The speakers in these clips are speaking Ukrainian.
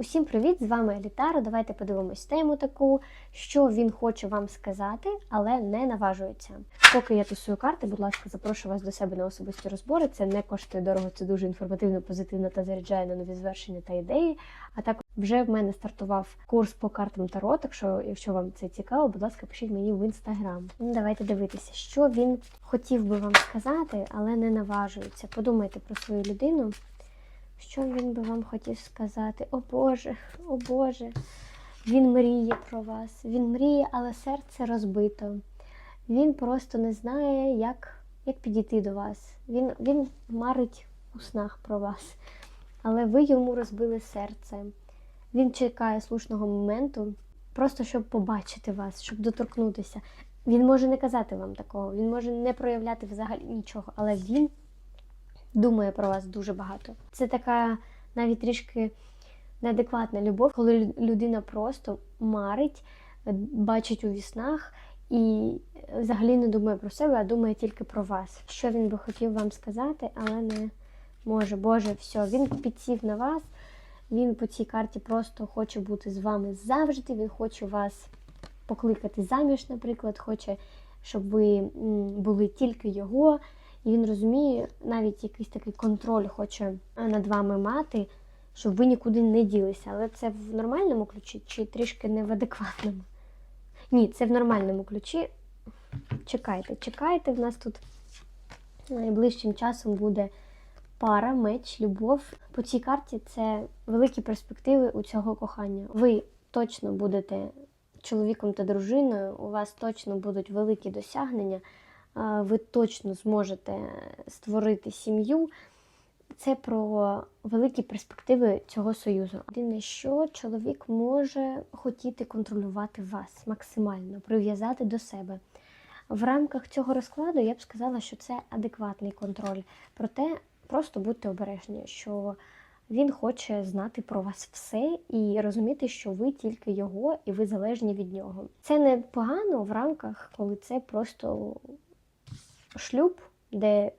Усім привіт! З вами Елітара. Давайте подивимось тему таку, що він хоче вам сказати, але не наважується. Поки я тусую карти, будь ласка, запрошую вас до себе на особисті розбори. Це не коштує дорого, це дуже інформативно, позитивно та заряджає на нові звершення та ідеї. А також вже в мене стартував курс по картам Таро. Так що, якщо вам це цікаво, будь ласка, пишіть мені в інстаграм. Ну, Давайте дивитися, що він хотів би вам сказати, але не наважується. Подумайте про свою людину. Що він би вам хотів сказати? О Боже, о Боже, він мріє про вас. Він мріє, але серце розбито. Він просто не знає, як, як підійти до вас. Він, він марить у снах про вас, але ви йому розбили серце. Він чекає слушного моменту, просто щоб побачити вас, щоб доторкнутися. Він може не казати вам такого, він може не проявляти взагалі нічого, але він думає про вас дуже багато. Це така навіть трішки неадекватна любов, коли людина просто марить, е, бачить у віснах і взагалі не думає про себе, а думає тільки про вас. Що він би хотів вам сказати, але не може. Боже, все, він підсів на вас. Він по цій карті просто хоче бути з вами завжди. Він хоче вас покликати заміж, наприклад, хоче, щоб ви були тільки його. І він розуміє, навіть якийсь такий контроль хоче е, над вами мати, щоб ви нікуди не ділися. Але це в нормальному ключі чи трішки не в адекватному? Ні, це в нормальному ключі. Чекайте, чекайте, в нас тут найближчим часом буде пара, меч, любов. По цій карті це великі перспективи у цього кохання. Ви точно будете чоловіком та дружиною, у вас точно будуть великі досягнення ви точно зможете створити сім'ю. Це про великі перспективи цього союзу. Єдине, що чоловік може хотіти контролювати вас максимально, прив'язати до себе. В рамках цього розкладу я б сказала, що це адекватний контроль. Проте просто будьте обережні, що він хоче знати про вас все і розуміти, що ви тільки його і ви залежні від нього. Це не погано в рамках, коли це просто шлюб, де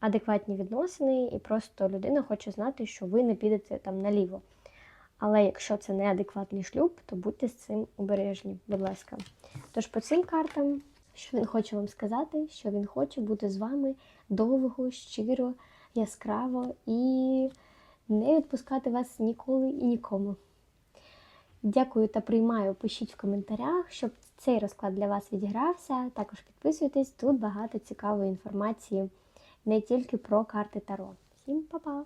адекватні відносини, і просто людина хоче знати, що ви не підете там наліво. Але якщо це неадекватний шлюб, то будьте з цим обережні, будь ласка. Тож по цим картам, що він хоче вам сказати, що він хоче бути з вами довго, щиро, яскраво і не відпускати вас ніколи і нікому. Дякую та приймаю. Пишіть в коментарях, щоб цей розклад для вас відігрався. Також підписуйтесь, тут багато цікавої інформації не тільки про карти Таро. Всім па-па!